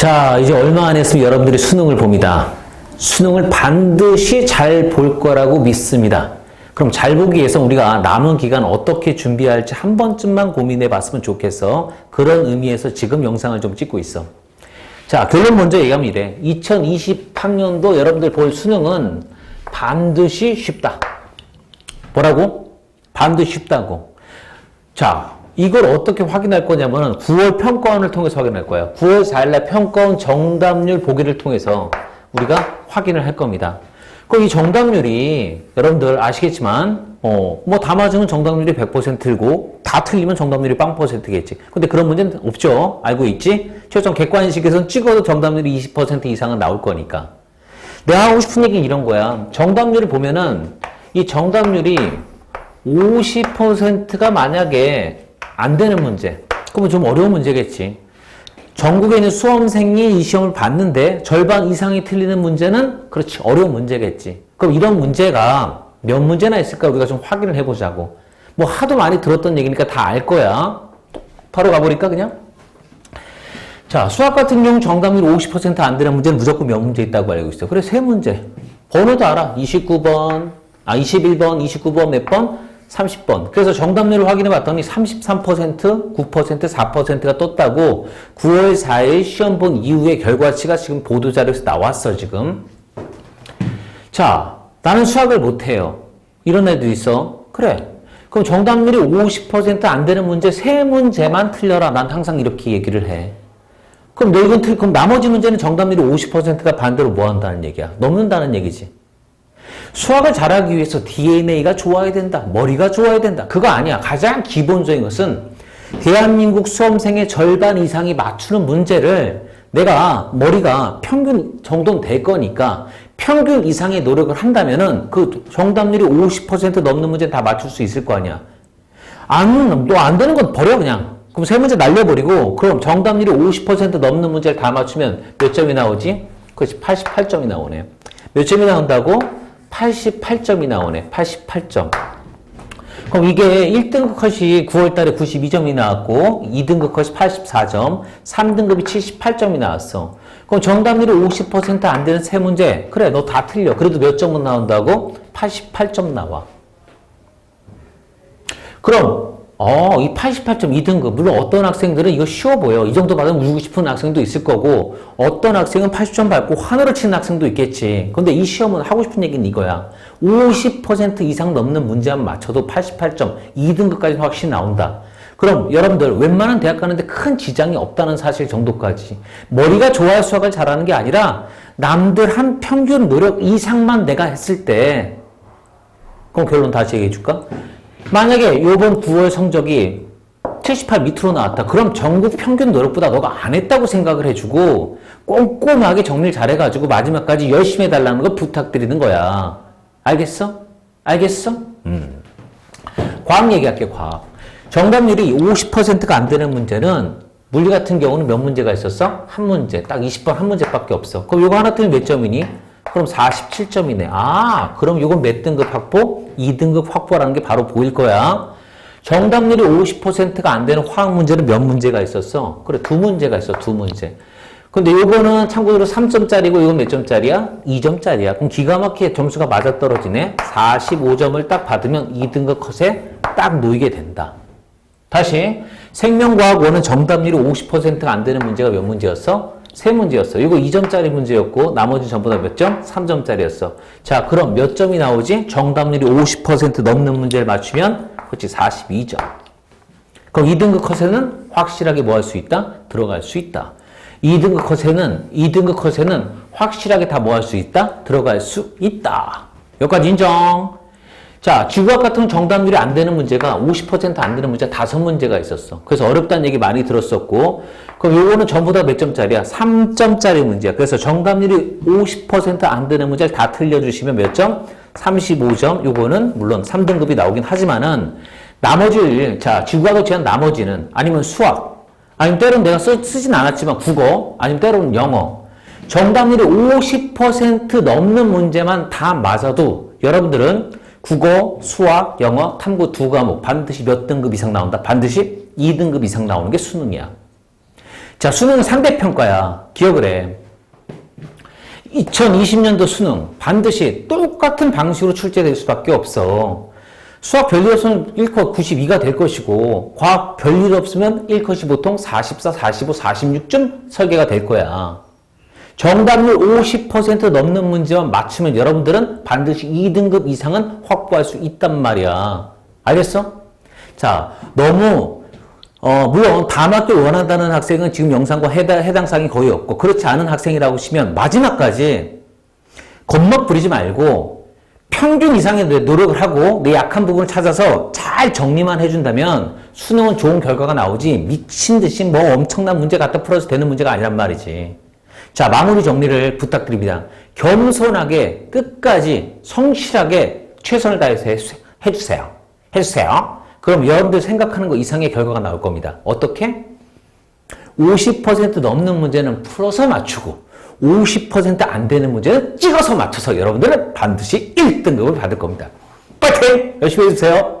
자, 이제 얼마 안 했으면 여러분들이 수능을 봅니다. 수능을 반드시 잘 볼 거라고 믿습니다. 그럼 잘 보기 위해서 우리가 남은 기간 어떻게 준비할지 한 번쯤만 고민해 봤으면 좋겠어. 그런 의미에서 지금 영상을 좀 찍고 있어. 자, 결론 먼저 얘기하면 이래. 2023년도 여러분들 볼 수능은 반드시 쉽다. 뭐라고? 반드시 쉽다고. 자, 이걸 어떻게 확인할 거냐면은 9월 평가원을 통해서 확인할 거야. 9월 4일날 평가원 정답률 보기를 통해서 우리가 확인을 할 겁니다. 그럼 이 정답률이 여러분들 아시겠지만 어, 뭐 다 맞으면 정답률이 100%고 다 틀리면 정답률이 0%겠지. 근데 그런 문제는 없죠. 알고 있지? 최소한 객관식에서는 찍어도 정답률이 20% 이상은 나올 거니까. 내가 하고 싶은 얘기는 이런 거야. 정답률을 보면은 이 정답률이 50%가 만약에 안 되는 문제. 그러면 좀 어려운 문제겠지. 전국에 있는 수험생이 이 시험을 봤는데 절반 이상이 틀리는 문제는 그렇지 어려운 문제겠지. 그럼 이런 문제가 몇 문제나 있을까 우리가 좀 확인을 해보자고. 뭐 하도 많이 들었던 얘기니까 다 알 거야. 바로 가버릴까 그냥? 자 수학 같은 경우 정답률 50%안 되는 문제는 무조건 몇 문제 있다고 알고 있어요. 그래 세 문제. 번호도 알아. 29번, 아 21번, 29번 몇 번? 30번. 그래서 정답률을 확인해 봤더니 33%, 9%, 4%가 떴다고 9월 4일 시험 본 이후의 결과치가 지금 보도자료에서 나왔어, 지금. 자, 나는 수학을 못해요. 이런 애도 있어. 그래. 그럼 정답률이 50%안 되는 문제 세 문제만 틀려라. 난 항상 이렇게 얘기를 해. 그럼 너 이건 틀, 그럼 나머지 문제는 정답률이 50%가 반대로 뭐 한다는 얘기야? 넘는다는 얘기지. 수학을 잘하기 위해서 DNA가 좋아야 된다. 머리가 좋아야 된다. 그거 아니야. 가장 기본적인 것은 대한민국 수험생의 절반 이상이 맞추는 문제를 내가 머리가 평균 정도는 될 거니까 평균 이상의 노력을 한다면은 그 정답률이 50% 넘는 문제는 다 맞출 수 있을 거 아니야. 안, 너 안 되는 건 버려, 그냥. 그럼 세 문제 날려버리고, 그럼 정답률이 50% 넘는 문제를 다 맞추면 몇 점이 나오지? 그렇지, 88점이 나오네. 몇 점이 나온다고? 88점이 나오네. 88점. 그럼 이게 1등급 컷이 9월 달에 92점이 나왔고 2등급 컷이 84점, 3등급이 78점이 나왔어. 그럼 정답률이 50%안 되는 세 문제. 그래, 너 다 틀려. 그래도 몇 점은 나온다고? 88점 나와. 그럼 어, 이 88점 2등급. 물론 어떤 학생들은 이거 쉬워 보여. 이 정도 받으면 울고 싶은 학생도 있을 거고, 어떤 학생은 80점 받고 하늘을 치는 학생도 있겠지. 근데 이 시험은 하고 싶은 얘기는 이거야. 50% 이상 넘는 문제만 맞춰도 88점, 2등급까지 확실히 나온다. 그럼 여러분들 웬만한 대학 가는데 큰 지장이 없다는 사실 정도까지 머리가 좋아야 수학을 잘하는 게 아니라 남들 한 평균 노력 이상만 내가 했을 때 그럼 결론 다시 얘기해 줄까? 만약에 이번 9월 성적이 78 밑으로 나왔다. 그럼 전국 평균 노력보다 너가 안 했다고 생각을 해주고 꼼꼼하게 정리를 잘해가지고 마지막까지 열심히 해달라는 거 부탁드리는 거야. 알겠어? 알겠어? 음. 과학 얘기할게, 과학. 정답률이 50%가 안 되는 문제는 물리 같은 경우는 몇 문제가 있었어? 한 문제. 딱 20번 한 문제밖에 없어. 그럼 이거 하나 틀리면 몇 점이니? 그럼 47점이네. 아, 그럼 이건 몇 등급 확보? 2등급 확보라는 게 바로 보일 거야. 정답률이 50%가 안 되는 화학 문제는 몇 문제가 있었어? 그래, 두 문제가 있어, 두 문제. 근데 요거는 참고로 3점짜리고 이건 몇 점짜리야? 2점짜리야. 그럼 기가 막히게 점수가 맞아 떨어지네. 45점을 딱 받으면 2등급 컷에 딱 놓이게 된다. 다시 생명과학 원은 정답률이 50%가 안 되는 문제가 몇 문제였어? 세 문제였어. 이거 2점짜리 문제였고 나머지 전부 다 몇 점? 3점짜리였어. 자, 그럼 몇 점이 나오지? 정답률이 50% 넘는 문제를 맞추면 그렇지 42점. 그럼 2등급 컷에는 확실하게 뭐 할 수 있다? 들어갈 수 있다. 2등급 컷에는 2등급 컷에는 확실하게 다 뭐 할 수 있다? 들어갈 수 있다. 여기까지 인정. 자, 지구학 같은 정답률이 안 되는 문제가 50%안 되는 문제가 다섯 문제가 있었어. 그래서 어렵다는 얘기 많이 들었었고, 그럼 요거는 전부 다 몇 점짜리야? 3점짜리 문제야. 그래서 정답률이 50%안 되는 문제를 다 틀려주시면 몇 점? 35점. 요거는 물론 3등급이 나오긴 하지만은, 나머지, 자, 지구학을 제한 나머지는, 아니면 수학, 아니면 때로는 내가 쓰, 쓰진 않았지만 국어, 아니면 때로는 영어. 정답률이 50% 넘는 문제만 다 맞아도 여러분들은 국어, 수학, 영어, 탐구 두 과목 반드시 몇 등급 이상 나온다? 반드시 2등급 이상 나오는 게 수능이야. 자, 수능은 상대평가야. 기억을 해. 2020년도 수능 반드시 똑같은 방식으로 출제될 수밖에 없어. 수학 별일 없으면 1컷 92가 될 것이고, 과학 별일 없으면 1컷이 보통 44, 45, 46쯤 설계가 될 거야. 정답률 50% 넘는 문제만 맞추면 여러분들은 반드시 2등급 이상은 확보할 수 있단 말이야. 알겠어? 자, 너무 어, 물론 다맞길 원한다는 학생은 지금 영상과 해당, 해당 사항이 거의 없고 그렇지 않은 학생이라고 치면 마지막까지 겁먹 부리지 말고 평균 이상의 내 노력을 하고 내 약한 부분을 찾아서 잘 정리만 해준다면 수능은 좋은 결과가 나오지 미친 듯이 뭐 엄청난 문제 갖다 풀어서 되는 문제가 아니란 말이지. 자, 마무리 정리를 부탁드립니다. 겸손하게 끝까지 성실하게 최선을 다해서 해- 해주세요. 해주세요. 그럼 여러분들 생각하는 거 이상의 결과가 나올 겁니다. 어떻게? 50% 넘는 문제는 풀어서 맞추고 50%안 되는 문제는 찍어서 맞춰서 여러분들은 반드시 1등급을 받을 겁니다. 파이팅! 열심히 해주세요.